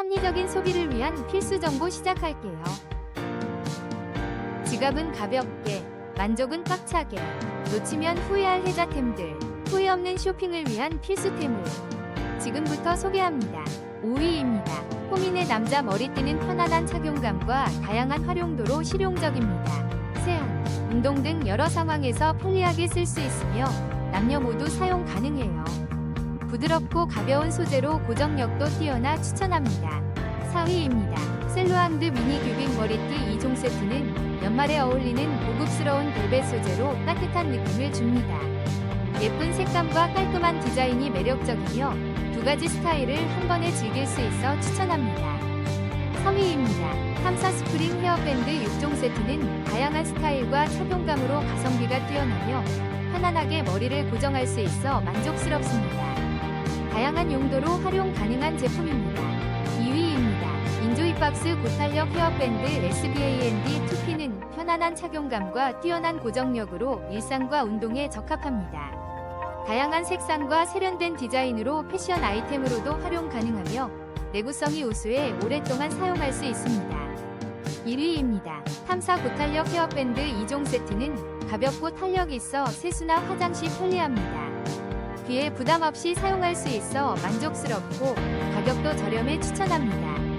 합리적인 소비를 위한 필수 정보 시작할게요. 지갑은 가볍게, 만족은 꽉차게, 놓치면 후회할 혜자템들, 후회 없는 쇼핑을 위한 필수템을 지금부터 소개합니다. 5위입니다. 호민의 남자 머리띠는 편안한 착용감과 다양한 활용도로 실용적입니다. 세안, 운동 등 여러 상황에서 편리하게 쓸 수 있으며 남녀 모두 사용 가능해요. 부드럽고 가벼운 소재로 고정력도 뛰어나 추천합니다. 4위입니다. 셀로앙드 미니 큐빅 머리띠 2종 세트는 연말에 어울리는 고급스러운 벨벳 소재로 따뜻한 느낌을 줍니다. 예쁜 색감과 깔끔한 디자인이 매력적이며 두 가지 스타일을 한 번에 즐길 수 있어 추천합니다. 3위입니다. 탐사 스프링 헤어밴드 6종 세트는 다양한 스타일과 착용감으로 가성비가 뛰어나며 편안하게 머리를 고정할 수 있어 만족스럽습니다. 다양한 용도로 활용 가능한 제품입니다. 2위입니다. 인조이박스 고탄력 헤어밴드 SBAND 2P는 편안한 착용감과 뛰어난 고정력으로 일상과 운동에 적합합니다. 다양한 색상과 세련된 디자인으로 패션 아이템으로도 활용 가능하며 내구성이 우수해 오랫동안 사용할 수 있습니다. 1위입니다. 탐사 고탄력 헤어밴드 2종 세트는 가볍고 탄력 있어 세수나 화장 시 편리합니다. 귀에 부담 없이 사용할 수 있어 만족스럽고 가격도 저렴해 추천합니다.